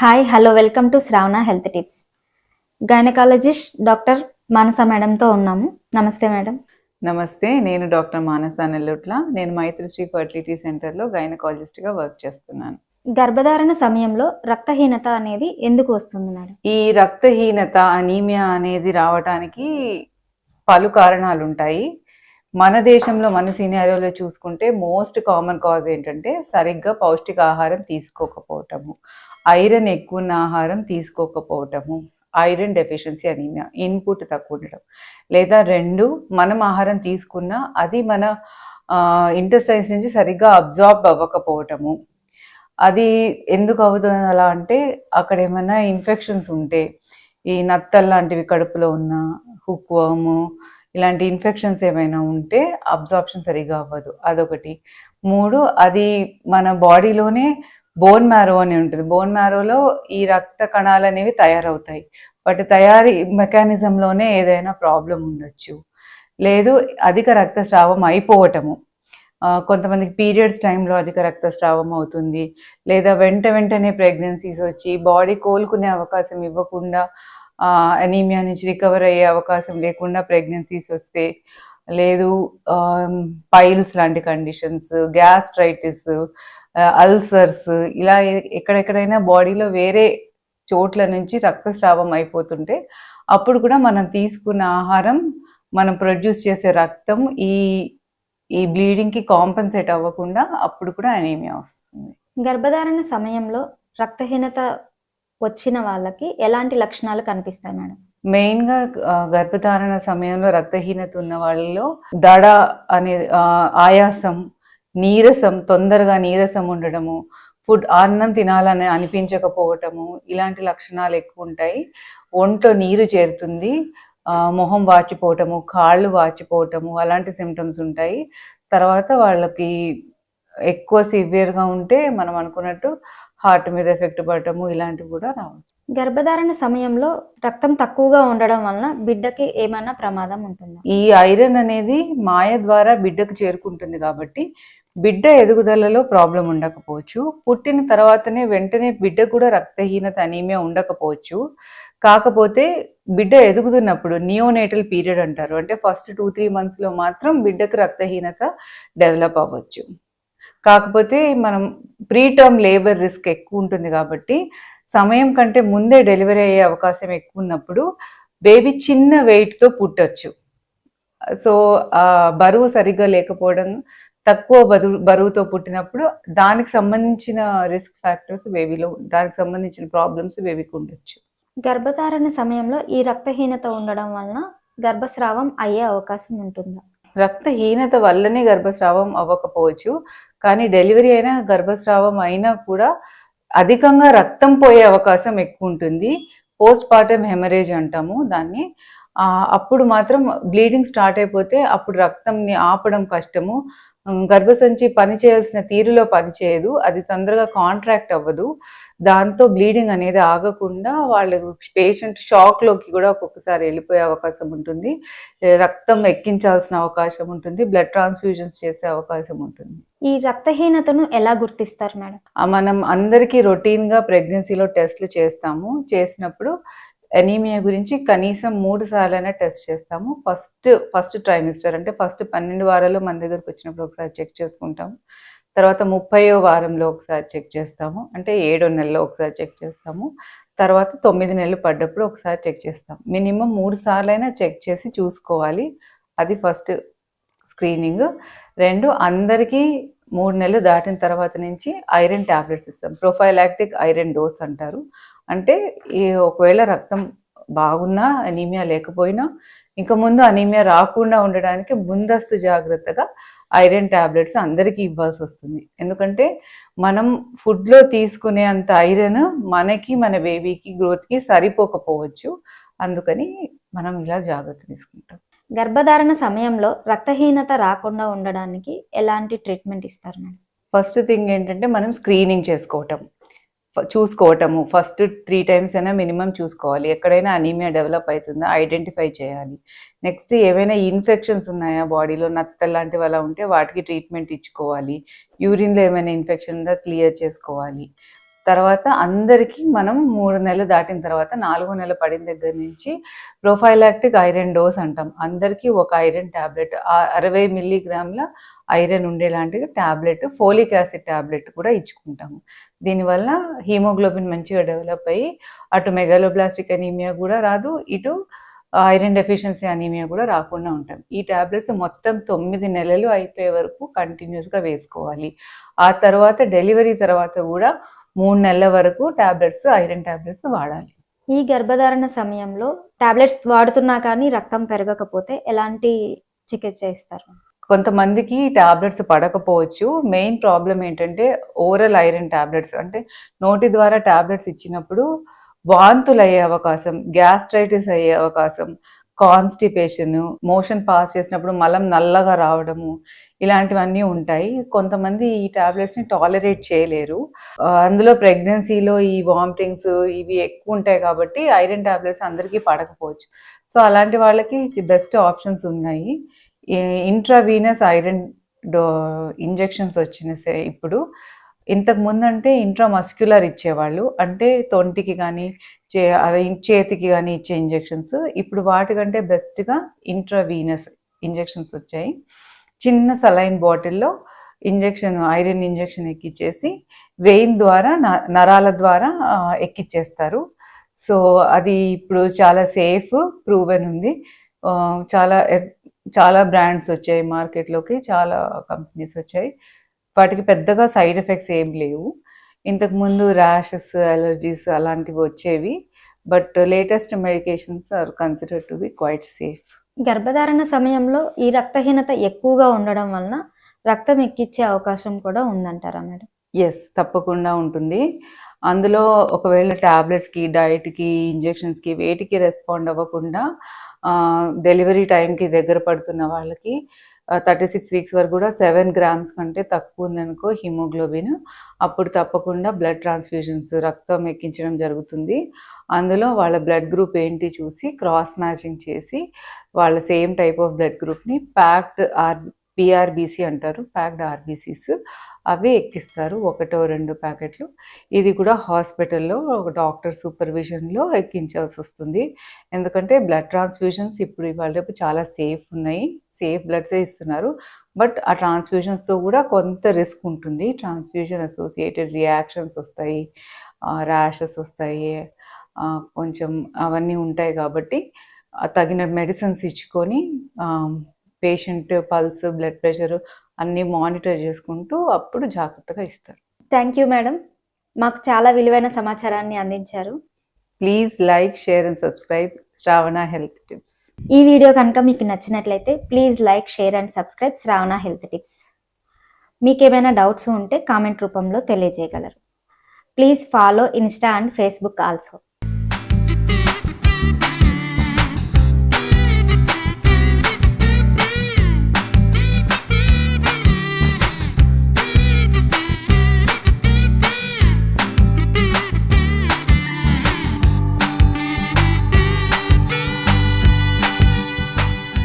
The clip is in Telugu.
Hi hello welcome to Shravana health tips gynaecologist doctor Manasa మేడంతో ఉన్నాము. నమస్తే మేడం. నమస్తే నేను డాక్టర్ మానస నెల్లుట్ల. నేను మైత్రిశ్రీ ఫర్టిలిటీ సెంటర్లో గైనకాలజిస్ట్గా వర్క్ చేస్తున్నాను. గర్భధారణ సమయంలో రక్తహీనత అనేది ఎందుకు వస్తుంది మేడం? ఈ రక్తహీనత అనీమియా అనేది రావడానికి పలు కారణాలు ఉంటాయి. మన దేశంలో మన సినారియోలో చూసుకుంటే మోస్ట్ కామన్ కాజ్ ఏంటంటే సరిగ్గా పౌష్టికాహారం తీసుకోకపోవటము. ఐరన్ ఎక్కువ ఉన్న ఆహారం తీసుకోకపోవటము ఐరన్ డెఫిషియన్సీ అనీమియా ఇన్పుట్ తక్కువ ఉండడం లేదా రెండు మనం ఆహారం తీసుకున్నా అది మన ఇంటెస్టైన్స్ నుంచి సరిగ్గా అబ్జార్బ్ అవ్వకపోవటము. అది ఎందుకు అవుతుంది అలా అంటే అక్కడ ఏమైనా ఇన్ఫెక్షన్స్ ఉంటే ఈ నత్తల్ లాంటివి కడుపులో ఉన్న హుక్వము ఇలాంటి ఇన్ఫెక్షన్స్ ఏమైనా ఉంటే అబ్జార్ప్షన్ సరిగా అవ్వదు. అదొకటి. మూడు అది మన బాడీలోనే బోన్ మ్యారో అని ఉంటుంది. బోన్ మ్యారోలో ఈ రక్త కణాలు అనేవి తయారవుతాయి. వాటి తయారీ మెకానిజంలోనే ఏదైనా ప్రాబ్లం ఉండొచ్చు. లేదు అధిక రక్తస్రావం అయిపోవటము. కొంతమందికి పీరియడ్స్ టైంలో అధిక రక్తస్రావం అవుతుంది. లేదా వెంట వెంటనే ప్రెగ్నెన్సీస్ వచ్చి బాడీ కోలుకునే అవకాశం ఇవ్వకుండా అనీమియా నుంచి రికవర్ అయ్యే అవకాశం లేకుండా ప్రెగ్నెన్సీస్ వస్తే లేదు పైల్స్ లాంటి కండిషన్స్ గ్యాస్ట్రైటిస్ అల్సర్స్ ఇలా ఎక్కడెక్కడైనా బాడీలో వేరే చోట్ల నుంచి రక్తస్రావం అయిపోతుంటే అప్పుడు కూడా మనం తీసుకున్న ఆహారం మనం ప్రొడ్యూస్ చేసే రక్తం ఈ ఈ బ్లీడింగ్కి కాంపన్సేట్ అవ్వకుండా అప్పుడు కూడా అనీమియా వస్తుంది. గర్భధారణ సమయంలో రక్తహీనత వచ్చిన వాళ్ళకి ఎలాంటి లక్షణాలు కనిపిస్తాయి మేడం? మెయిన్గా ఆ, గర్భధారణ సమయంలో రక్తహీనత ఉన్న వాళ్ళలో దడ అనే ఆయాసం నీరసం తొందరగా నీరసం ఉండడము ఫుడ్ అన్నం తినాలని అనిపించకపోవటము ఇలాంటి లక్షణాలు ఎక్కువ ఉంటాయి. ఒంట్లో నీరు చేరుతుంది మొహం వాచిపోవటము కాళ్ళు వాచిపోవటము అలాంటి సిమ్టమ్స్ ఉంటాయి. తర్వాత వాళ్ళకి ఎక్కువ సివియర్గా ఉంటే మనం అనుకున్నట్టు హార్ట్ మీద ఎఫెక్ట్ పడటము ఇలాంటివి కూడా రావచ్చు. గర్భధారణ సమయంలో రక్తం తక్కువగా ఉండడం వలన బిడ్డకి ఏమైనా ప్రమాదం ఉంటుందా? ఈ ఐరన్ అనేది మాయ ద్వారా బిడ్డకు చేరుకుంటుంది కాబట్టి బిడ్డ ఎదుగుదలలో ప్రాబ్లం ఉండకపోవచ్చు. పుట్టిన తర్వాతనే వెంటనే బిడ్డ కూడా రక్తహీనత అనీమియా ఉండకపోవచ్చు. కాకపోతే బిడ్డ ఎదుగుతున్నప్పుడు నియోనేటల్ పీరియడ్ అంటారు. అంటే ఫస్ట్ టూ త్రీ మంత్స్లో మాత్రం బిడ్డకు రక్తహీనత డెవలప్ అవ్వచ్చు. కాకపోతే మనం ప్రీ టర్మ్ లేబర్ రిస్క్ ఎక్కువ ఉంటుంది కాబట్టి సమయం కంటే ముందే డెలివరీ అయ్యే అవకాశం ఎక్కువ ఉన్నప్పుడు బేబీ చిన్న వెయిట్తో పుట్టచ్చు. సో బరువు సరిగ్గా లేకపోవడం తక్కువ బరువు బరువుతో పుట్టినప్పుడు దానికి సంబంధించిన రిస్క్ ఫ్యాక్టర్స్ బేబీలో దానికి సంబంధించిన ప్రాబ్లమ్స్ బేబీకి ఉండొచ్చు. గర్భధారణ సమయంలో ఈ రక్తహీనత ఉండడం వలన గర్భస్రావం అయ్యే అవకాశం ఉంటుందా? రక్తహీనత వల్లనే గర్భస్రావం అవ్వకపోవచ్చు. కానీ డెలివరీ అయినా గర్భస్రావం అయినా కూడా అధికంగా రక్తం పోయే అవకాశం ఎక్కువ ఉంటుంది. పోస్ట్ పార్టమ్ హెమరేజ్ అంటాము దాన్ని. అప్పుడు మాత్రం బ్లీడింగ్ స్టార్ట్ అయిపోతే అప్పుడు రక్తంని ఆపడం కష్టము. గర్భసంచి పని చేయాల్సిన తీరులో పని చేయదు. అది తొందరగా కాంట్రాక్ట్ అవ్వదు. దాంతో బ్లీడింగ్ అనేది ఆగకుండా వాళ్ళు పేషెంట్ షాక్లోకి కూడా ఒక్కొక్కసారి వెళ్ళిపోయే అవకాశం ఉంటుంది. రక్తం ఎక్కించాల్సిన అవకాశం ఉంటుంది. బ్లడ్ ట్రాన్స్ఫ్యూజన్స్ చేసే అవకాశం ఉంటుంది. ఈ రక్తహీనతను ఎలా గుర్తిస్తారు మేడం? మనం అందరికీ రొటీన్గా ప్రెగ్నెన్సీలో టెస్ట్లు చేస్తాము. చేసినప్పుడు ఎనీమియా గురించి కనీసం మూడు సార్లైనా టెస్ట్ చేస్తాము. ఫస్ట్ ఫస్ట్ ట్రైమిస్టర్ అంటే ఫస్ట్ పన్నెండు వారాలు మన దగ్గరకు వచ్చినప్పుడు ఒకసారి చెక్ చేసుకుంటాము. తర్వాత ముప్పయో వారంలో ఒకసారి చెక్ చేస్తాము. అంటే ఏడో నెలలో ఒకసారి చెక్ చేస్తాము. తర్వాత తొమ్మిది నెలలు పడ్డప్పుడు ఒకసారి చెక్ చేస్తాం మినిమం మూడు సార్లైనా చెక్ చేసి చూసుకోవాలి. అది ఫస్ట్ స్క్రీనింగ్. రెండు అందరికీ మూడు నెలలు దాటిన తర్వాత నుంచి ఐరన్ టాబ్లెట్స్ ఇస్తాం. ప్రొఫైలాక్టిక్ ఐరన్ డోస్ అంటారు. అంటే ఈ ఒకవేళ రక్తం బాగున్నా అనీమియా లేకపోయినా ఇంకా ముందు అనీమియా రాకుండా ఉండడానికి ముందస్తు జాగ్రత్తగా ఐరన్ ట్యాబ్లెట్స్ అందరికీ ఇవ్వాల్సి వస్తుంది. ఎందుకంటే మనం ఫుడ్లో తీసుకునే అంత ఐరన్ మనకి మన బేబీకి గ్రోత్కి సరిపోకపోవచ్చు. అందుకని మనం ఇలా జాగ్రత్త తీసుకుంటాం. గర్భధారణ సమయంలో రక్తహీనత రాకుండా ఉండడానికి ఎలాంటి ట్రీట్మెంట్ ఇస్తారు మేడం? ఫస్ట్ థింగ్ ఏంటంటే మనం స్క్రీనింగ్ చేసుకోవటం చూసుకోవటము. ఫస్ట్ త్రీ టైమ్స్ అయినా మినిమం చూసుకోవాలి. ఎక్కడైనా అనీమియా డెవలప్ అవుతుందా ఐడెంటిఫై చేయాలి. నెక్స్ట్ ఏవైనా ఇన్ఫెక్షన్స్ ఉన్నాయా బాడీలో నత్తలు లాంటివి అలా ఉంటే వాటికి ట్రీట్మెంట్ ఇచ్చుకోవాలి. యూరిన్లో ఏమైనా ఇన్ఫెక్షన్ ఉందా క్లియర్ చేసుకోవాలి. తర్వాత అందరికీ మనం మూడు నెలలు దాటిన తర్వాత నాలుగో నెల పడిన దగ్గర నుంచి ప్రొఫైలాక్టిక్ ఐరన్ డోస్ అంటాం. అందరికీ ఒక ఐరన్ ట్యాబ్లెట్ అరవై మిల్లీగ్రామ్ల ఐరన్ ఉండేలాంటి ట్యాబ్లెట్ ఫోలిక్ యాసిడ్ ట్యాబ్లెట్ కూడా ఇచ్చుకుంటాము. దీనివల్ల హీమోగ్లోబిన్ మంచిగా డెవలప్ అయ్యి అటు మెగాలోబ్లాస్టిక్ అనీమియా కూడా రాదు ఇటు ఐరన్ డెఫిషియన్సీ అనీమియా కూడా రాకుండా ఉంటాం. ఈ టాబ్లెట్స్ మొత్తం తొమ్మిది నెలలు అయిపోయే వరకు కంటిన్యూస్గా వేసుకోవాలి. ఆ తర్వాత డెలివరీ తర్వాత కూడా మూడు నెలల వరకు టాబ్లెట్స్ ఐరన్ టాబ్లెట్స్ వాడాలి. ఈ గర్భధారణ సమయంలో టాబ్లెట్స్ వాడుతున్నా కానీ రక్తం పెరగకపోతే ఎలాంటి చికిత్స ఇస్తారు? కొంతమందికి టాబ్లెట్స్ పడకపోవచ్చు. మెయిన్ ప్రాబ్లం ఏంటంటే ఓరల్ ఐరన్ టాబ్లెట్స్. అంటే నోటి ద్వారా టాబ్లెట్స్ ఇచ్చినప్పుడు వాంతులు అయ్యే అవకాశం గ్యాస్ట్రైటిస్ అయ్యే అవకాశం కాన్స్టిపేషన్ మోషన్ పాస్ చేసినప్పుడు మలం నల్లగా రావడము ఇలాంటివన్నీ ఉంటాయి. కొంతమంది ఈ టాబ్లెట్స్ని టాలరేట్ చేయలేరు. అందులో ప్రెగ్నెన్సీలో ఈ వామిటింగ్స్ ఇవి ఎక్కువ ఉంటాయి కాబట్టి ఐరన్ టాబ్లెట్స్ అందరికీ పడకపోవచ్చు. సో అలాంటి వాళ్ళకి బెస్ట్ ఆప్షన్స్ ఉన్నాయి. ఇంట్రావీనస్ ఐరన్ డో ఇంజెక్షన్స్ వచ్చినాయి ఇప్పుడు ఇంతకు ముందు అంటే ఇంట్రామస్క్యులర్ ఇచ్చేవాళ్ళు. అంటే తొంటికి కానీ చే అదే చేతికి కానీ ఇచ్చే ఇంజెక్షన్స్ ఇప్పుడు వాటికంటే బెస్ట్గా ఇంట్రావీనస్ ఇంజెక్షన్స్ వచ్చాయి. చిన్న సలైన్ బాటిల్లో ఇంజెక్షన్ ఐరన్ ఇంజెక్షన్ ఎక్కిచ్చేసి వెయిన్ ద్వారా న- నరాల ద్వారా ఎక్కిచ్చేస్తారు. సో అది ఇప్పుడు చాలా సేఫ్ ప్రూవెన్ ఉంది. చాలా చాలా బ్రాండ్స్ వచ్చాయి మార్కెట్లోకి. చాలా కంపెనీస్ వచ్చాయి. వాటికి పెద్దగా సైడ్ ఎఫెక్ట్స్ ఏం లేవు. ఇంతకు ముందు ర్యాషెస్ అలర్జీస్ అలాంటివి వచ్చేవి. But latest medications are consider to be quite safe. గర్భధారణ సమయంలో ఈ రక్తహీనత ఎక్కువగా ఉండడం వలన రక్తం ఎక్కిచ్చే అవకాశం కూడా ఉందంటారా మేడం? ఎస్ తప్పకుండా ఉంటుంది. అందులో ఒకవేళ టాబ్లెట్స్కి డైట్కి ఇంజెక్షన్స్కి వేటికి రెస్పాండ్ అవ్వకుండా డెలివరీ టైంకి దగ్గర పడుతున్న వాళ్ళకి థర్టీ సిక్స్ వీక్స్ వరకు కూడా సెవెన్ గ్రామ్స్ కంటే తక్కువ ఉందనుకో హిమోగ్లోబిన్ అప్పుడు తప్పకుండా బ్లడ్ ట్రాన్స్ఫ్యూజన్స్ రక్తం ఎక్కించడం జరుగుతుంది. అందులో వాళ్ళ బ్లడ్ గ్రూప్ ఏంటి చూసి క్రాస్ మ్యాచింగ్ చేసి వాళ్ళ సేమ్ టైప్ ఆఫ్ బ్లడ్ గ్రూప్ని ప్యాక్డ్ ఆర్ పిఆర్బీసీ అంటారు ప్యాక్డ్ ఆర్బీసీస్ అవి ఎక్కిస్తారు ఒకటో రెండు ప్యాకెట్లు. ఇది కూడా హాస్పిటల్లో ఒక డాక్టర్ సూపర్విజన్లో ఎక్కించాల్సి వస్తుంది. ఎందుకంటే బ్లడ్ ట్రాన్స్ఫ్యూజన్స్ ఇప్పుడు ఇవాళ రేపు చాలా సేఫ్ ఉన్నాయి. సేఫ్ బ్లడ్సే ఇస్తున్నారు. బట్ ఆ ట్రాన్స్ఫ్యూజన్స్తో కూడా కొంత రిస్క్ ఉంటుంది. ట్రాన్స్ఫ్యూజన్ అసోసియేటెడ్ రియాక్షన్స్ వస్తాయి ర్యాషెస్ వస్తాయి కొంచెం అవన్నీ ఉంటాయి కాబట్టి తగిన మెడిసిన్స్ ఇచ్చుకొని పేషెంట్ పల్స్ బ్లడ్ ప్రెషర్ అన్నీ మానిటర్ చేసుకుంటూ అప్పుడు జాగ్రత్తగా ఇస్తారు. థ్యాంక్ యూ మేడం మాకు చాలా విలువైన సమాచారాన్ని అందించారు. Please like share and subscribe Shravana health tips. ఈ వీడియో కనుక మీకు నచ్చినట్లయితే please like share and subscribe Shravana health tips. మీకు ఏమైనా డౌట్స్ ఉంటే కామెంట్ రూపంలో తెలియజేయగలరు. Please follow Insta and Facebook also.